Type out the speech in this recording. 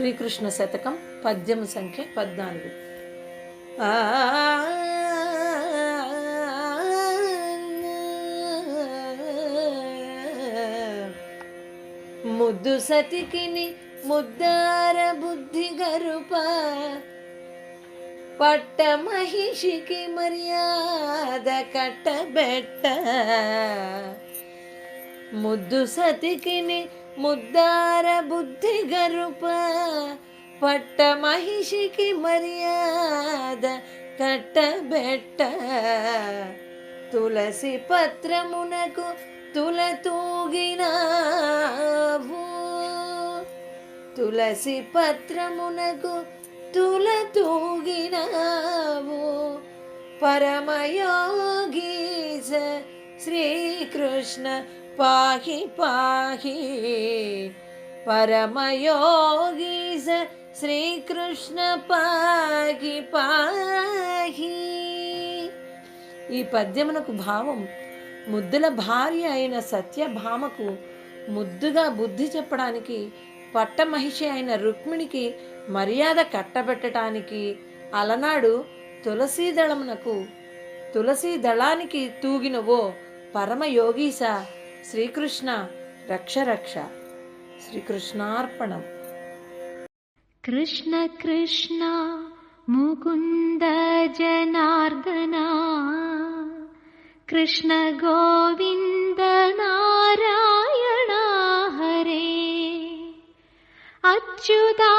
శ్రీకృష్ణ శతకం పద్యము సంఖ్య పద్నాలుగు. ఆ ముద్దు సతికిని ముద్దార బుద్ధి గరుప పట్ట మహిషికి మర్యాద కట్టబెట్ట. ముద్దు సతికిని ముద్దార బుద్ధి గరుప పట్ట మహిషికి మర్యాద కట్టబెట్ట. తులసి పత్రమునకు తుల తూగినావు. తులసి పత్రమునకు తుల తూగినావు. పరమయోగీశ శ్రీకృష్ణ పాహి పాహి. పరమయోగీశ శ్రీకృష్ణ పాహి పాహి. ఈ పద్యమునకు భావం ముద్దుల భార్య అయిన సత్యభామకు ముద్దుగా బుద్ధి చెప్పడానికి పట్టమహిషి అయిన రుక్మిణికి మర్యాద కట్టబెట్టడానికి అలనాడు తులసీ దళమునకు తులసీ దళానికి తూగినవో పరమయోగీస శ్రీకృష్ణ రక్ష రక్ష శ్రీకృష్ణార్పణం कृष्ण कृष्ण मुकुन्द जनार्दना कृष्ण गोविन्द नारायण हरे अच्युतानन्द